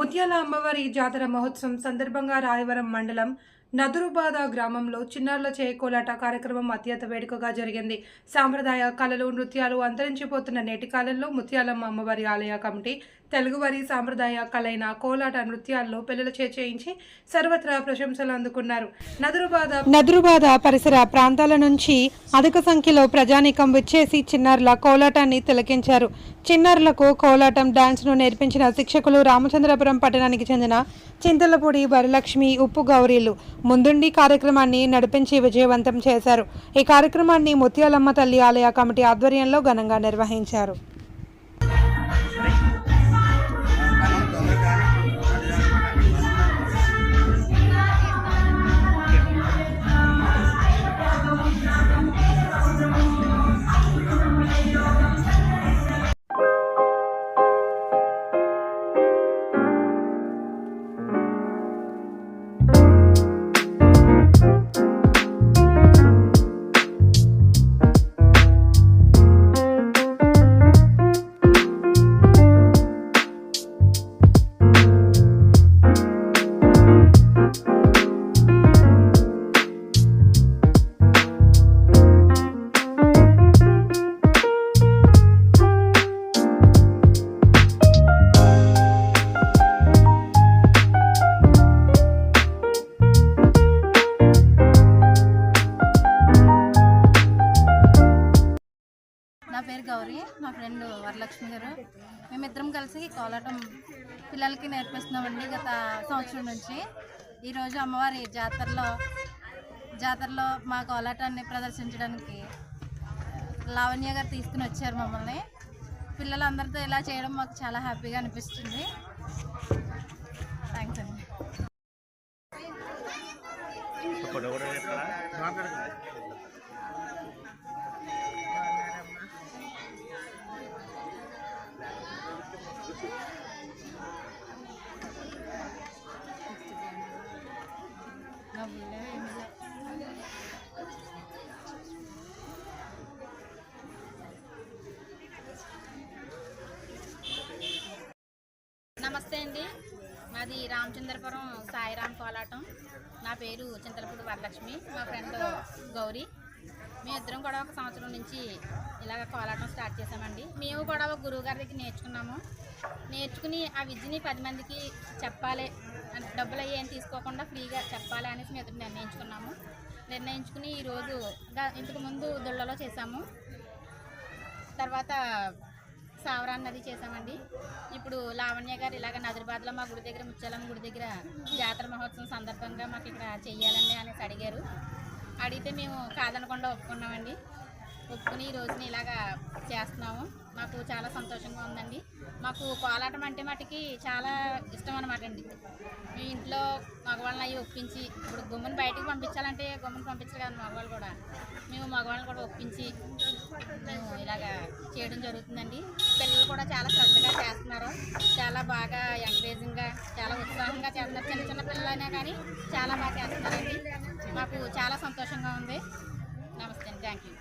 ముత్యాల అమ్మవారి జాతర మహోత్సవం సందర్భంగా రాయవరం మండలం నదురుబాద గ్రామంలో చిన్నారుల చేయకోలాట కార్యక్రమం అత్యంత వేడుకగా జరిగింది. సాంప్రదాయ కళలు నృత్యాలు అంతరించిపోతున్న నేటి కాలంలో ముత్యాలమ్మ అమ్మవారి ఆలయ కమిటీ తెలుగువారి సాంప్రదాయ కళైన కోలాట నృత్యాల్లో పిల్లలు చే చేయించి సర్వత్రా ప్రశంసలు అందుకున్నారు. నదురుబాద నదురుబాద పరిసర ప్రాంతాల నుంచి అధిక సంఖ్యలో ప్రజానీకం విచ్చేసి చిన్నారుల కోలాటాన్ని తిలకించారు. చిన్నారులకు కోలాటం డాన్స్ను నేర్పించిన శిక్షకులు రామచంద్రపురం పట్టణానికి చెందిన చింతలపూడి వరలక్ష్మి ఉప్పు గౌరీలు ముందుండి కార్యక్రమాన్ని నడిపించి విజయవంతం చేశారు. ఈ కార్యక్రమాన్ని ముత్యాలమ్మ తల్లి ఆలయ కమిటీ ఆధ్వర్యంలో ఘనంగా నిర్వహించారు. గౌరీ మా ఫ్రెండ్ వరలక్ష్మి గారు. మేమిద్దరం కలిసి కోలాటం పిల్లలకి నేర్పిస్తున్నామండి గత సంవత్సరం నుంచి. ఈరోజు అమ్మవారి జాతరలో జాతరలో మా కోలాటాన్ని ప్రదర్శించడానికి లావణ్య గారు తీసుకుని వచ్చారు మమ్మల్ని. పిల్లలందరితో ఇలా చేయడం మాకు చాలా హ్యాపీగా అనిపిస్తుంది. థ్యాంక్స్ అండి. నమస్తే అండి. మాది రామచంద్రపురం సాయిరామ్ కోలాటం. నా పేరు చింతలపూడి వరలక్ష్మి. మా ఫ్రెండ్ గౌరీ. మేము ఇద్దరం కూడా ఒక సంవత్సరం నుంచి ఇలాగ కోలాటం స్టార్ట్ చేసామండి మేము కూడా ఒక గురువు గారి దగ్గర నేర్చుకున్నాము. నేర్చుకుని ఆ విద్యని పది మందికి చెప్పాలి. డబ్బులు అయ్యి ఏం తీసుకోకుండా ఫ్రీగా చెప్పాలి అనేసి మేము నిర్ణయించుకున్నాము. నిర్ణయించుకుని ఈరోజు గా- ఇంతకు ముందు దుళ్ళలో చేసాము తర్వాత సావరాన్ నది చేసామండి ఇప్పుడు లావణ్య గారు ఇలాగ నదిరిబాద్లో మా గుడి దగ్గర ముచ్చాలమ్మ గుడి దగ్గర జాతర మహోత్సవం సందర్భంగా మాకు ఇక్కడ చెయ్యాలండి అనేసి అడిగారు. అడిగితే మేము కాదనకుండా ఒప్పుకున్నామండి. ఒప్పుకుని ఈ రోజుని ఇలాగా చేస్తున్నాము. మాకు చాలా సంతోషంగా ఉందండి. మాకు కోలాటం అంటే మటుకి చాలా ఇష్టం అనమాట అండి. మీ ఇంట్లో మగవాళ్ళని అవి ఒప్పించి ఇప్పుడు గుమ్మని బయటకు పంపించాలంటే గుమ్మని పంపించరు కదా మగవాళ్ళు కూడా. మేము మగవాళ్ళని కూడా ఒప్పించి మేము ఇలాగా చేయడం జరుగుతుందండి. పిల్లలు కూడా చాలా శ్రద్ధగా చేస్తున్నారు. చాలా బాగా ఎంకరేజింగ్గా చాలా ఉత్సాహంగా చేస్తున్నారు. చిన్న చిన్న పిల్లలైనా కానీ చాలా బాగా చేస్తున్నారండి. మాకు చాలా సంతోషంగా ఉంది. నమస్తే అండి. Thank you